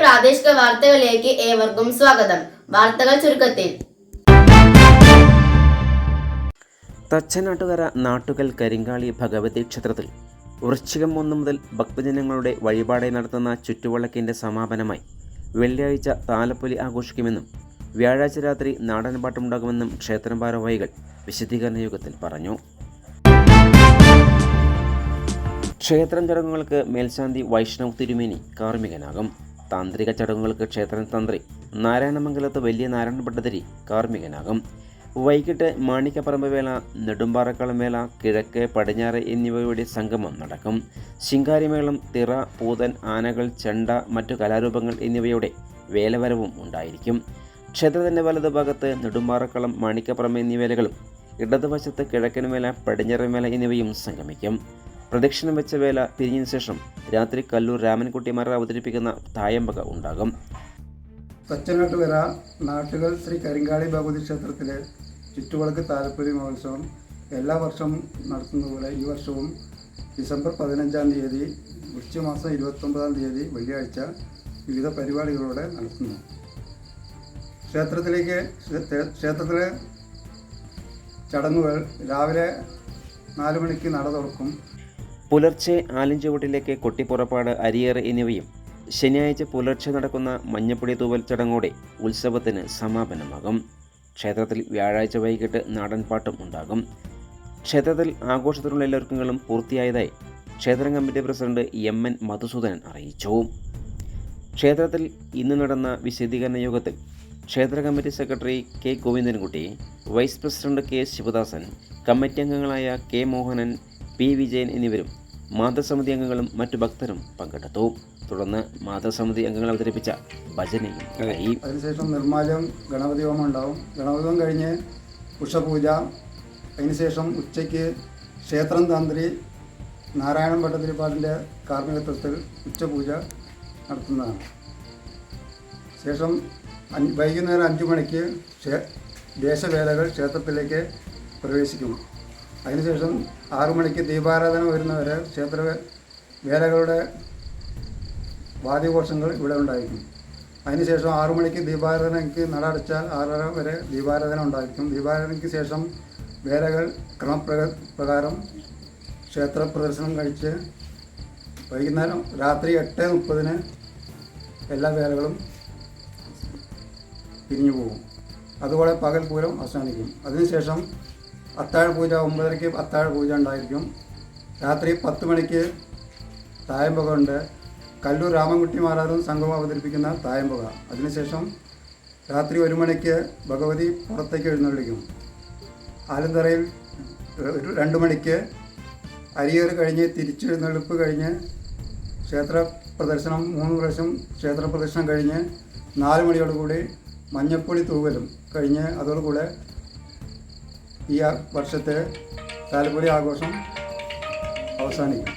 പ്രാദേശിക വാർത്തകളിലേക്ക് ഏവർക്കും സ്വാഗതം. വാർത്തകൾ ചുരുക്കത്തിൽ. തച്ചനാട്ടുകര നാട്ടുകൽ കരിങ്കാളി ഭഗവതി ക്ഷേത്രത്തിൽ വൃശ്ചികം ഒന്നു മുതൽ ഭക്തജനങ്ങളുടെ വഴിപാടെ നടത്തുന്ന ചുറ്റുവിളക്കിന്റെ സമാപനമായി വെള്ളിയാഴ്ച താലപ്പൊലി ആഘോഷിക്കുമെന്നും വ്യാഴാഴ്ച രാത്രി നാടൻപാട്ടുണ്ടാകുമെന്നും ക്ഷേത്രം ഭാരവാഹികൾ വിശദീകരണ യോഗത്തിൽ പറഞ്ഞു. ക്ഷേത്രം ചടങ്ങുകൾക്ക് മേൽശാന്തി വൈഷ്ണവ് തിരുമേനി കാർമ്മികനാകും. താന്ത്രിക ചടങ്ങുകൾക്ക് ക്ഷേത്രം തന്ത്രി നാരായണമംഗലത്ത് വലിയ നാരായണ ഭട്ടതിരി കാർമ്മികനാകും. വൈകിട്ട് മാണിക്കപ്പറമ്പ് നെടുമ്പാറക്കളം വേല കിഴക്ക് പടിഞ്ഞാറ് എന്നിവയുടെ സംഗമം നടക്കും. ശിങ്കാരിമേളം തിറ പൂതൻ ആനകൾ ചെണ്ട മറ്റു കലാരൂപങ്ങൾ എന്നിവയുടെ വേലവരവും ഉണ്ടായിരിക്കും. ക്ഷേത്രത്തിന്റെ വലതുഭാഗത്ത് നെടുമ്പാറക്കളം മാണിക്കപ്പറമ്പ് എന്നീ വേലകളും ഇടതുവശത്ത് കിഴക്കൻ വേല പടിഞ്ഞാറൻ വേല എന്നിവയും സംഗമിക്കും. പ്രദക്ഷിണം വെച്ച വേല പിരിഞ്ഞതിന് ശേഷം രാത്രി കല്ലൂർ രാമൻകുട്ടിമാർ അവതരിപ്പിക്കുന്ന തായമ്പക ഉണ്ടാകും. സച്ചനാട്ടുവര നാട്ടുകൾ ശ്രീ കരിങ്കാളി ഭഗവതി ക്ഷേത്രത്തിലെ ചുറ്റുവിളക്ക് താലപ്പൊലി മഹോത്സവം എല്ലാ വർഷവും നടത്തുന്നതുപോലെ ഈ വർഷവും ഡിസംബർ പതിനഞ്ചാം തീയതി വൃശ്ചമാസം ഇരുപത്തൊമ്പതാം തീയതി വെള്ളിയാഴ്ച വിവിധ പരിപാടികളോടെ നടത്തുന്നു. ക്ഷേത്രത്തിലേക്ക് ക്ഷേ- ക്ഷേത്രത്തിലെ ചടങ്ങുകൾ രാവിലെ നാല് മണിക്ക് നട തുറക്കും. പുലർച്ചെ ആലിഞ്ചുവട്ടിലേക്ക് കൊട്ടിപ്പുറപ്പാട് അരിയേറ് എന്നിവയും ശനിയാഴ്ച പുലർച്ചെ നടക്കുന്ന മഞ്ഞപ്പൊടി തൂവൽ ചടങ്ങോടെ ഉത്സവത്തിന് സമാപനമാകും. ക്ഷേത്രത്തിൽ വ്യാഴാഴ്ച വൈകിട്ട് നാടൻപാട്ടും ഉണ്ടാകും. ക്ഷേത്രത്തിൽ ആഘോഷത്തിലുള്ള എല്ലാവർക്കും പൂർത്തിയായതായി ക്ഷേത്രം committee president M N Madhusoodanan അറിയിച്ചു. ക്ഷേത്രത്തിൽ ഇന്ന് നടന്ന വിശദീകരണ യോഗത്തിൽ ക്ഷേത്ര committee secretary K Govindankutty vice president K Sivadasan committee അംഗങ്ങളായ കെ മോഹനൻ പി വിജയൻ എന്നിവരും മാതൃസമിതി അംഗങ്ങളും മറ്റു ഭക്തരും പങ്കെടുത്തു. തുടർന്ന് മാതൃസമിതി അംഗങ്ങൾ അവതരിപ്പിച്ച ഭജനയും അതിനുശേഷം നിർമ്മാല്യം ഗണപതി ഹോമം ഉണ്ടാവും. ഗണപതി ഹോമം കഴിഞ്ഞ് ഉഷപൂജ അതിനുശേഷം ഉച്ചയ്ക്ക് ക്ഷേത്രം തന്ത്രി നാരായണൻ ഭട്ടതിരിപ്പാടിന്റെ കാർമ്മികത്വത്തിൽ ഉച്ചപൂജ നടത്തുന്നതാണ്. ശേഷം വൈകുന്നേരം അഞ്ച് മണിക്ക് ക്ഷേ ദേശവേലകൾ ക്ഷേത്രത്തിലേക്ക് പ്രവേശിക്കും അതിനുശേഷം ആറു മണിക്ക് ദീപാരാധന വരുന്നവരെ ക്ഷേത്ര വേലകളുടെ വാദ്യഘോഷങ്ങൾ ഇവിടെ ഉണ്ടായിരിക്കും. അതിനുശേഷം ആറു മണിക്ക് ദീപാരാധനയ്ക്ക് നട അടച്ചാൽ ആറര വരെ ദീപാരാധന ഉണ്ടായിരിക്കും. ദീപാരാധനയ്ക്ക് ശേഷം വേലകൾ ക്രമപ്രക പ്രകാരം ക്ഷേത്ര പ്രദർശനം കഴിച്ച് വൈകുന്നേരം രാത്രി എട്ട് മുപ്പതിന് എല്ലാ വേലകളും പിരിഞ്ഞു പോകും. അതുപോലെ പകൽ പൂരം അവസാനിക്കും. അതിനുശേഷം അത്താഴ പൂജ ഒമ്പതരയ്ക്ക് അത്താഴ പൂജ ഉണ്ടായിരിക്കും. രാത്രി പത്ത് മണിക്ക് തായമ്പുക ഉണ്ട്. കല്ലൂർ രാമൻകുട്ടി മഹാരാജൻ സംഘവും അവതരിപ്പിക്കുന്ന തായമ്പുക. അതിനുശേഷം രാത്രി ഒരു മണിക്ക് ഭഗവതി പുറത്തേക്ക് എഴുന്നള്ളിക്കും. ആലന്തറയിൽ ഒരു രണ്ട് മണിക്ക് അരിയേറ് കഴിഞ്ഞ് തിരിച്ചെഴുന്നള്ളിപ്പ് കഴിഞ്ഞ് ക്ഷേത്ര പ്രദർശനം മൂന്ന് പ്രാവശ്യം ക്ഷേത്ര പ്രദർശനം കഴിഞ്ഞ് നാല് മണിയോടുകൂടി മഞ്ഞപ്പൊടി തൂവലും കഴിഞ്ഞ് അതോടുകൂടെ ഈ വർഷത്തെ താലപ്പൊലി ആഘോഷം അവസാനിക്കും.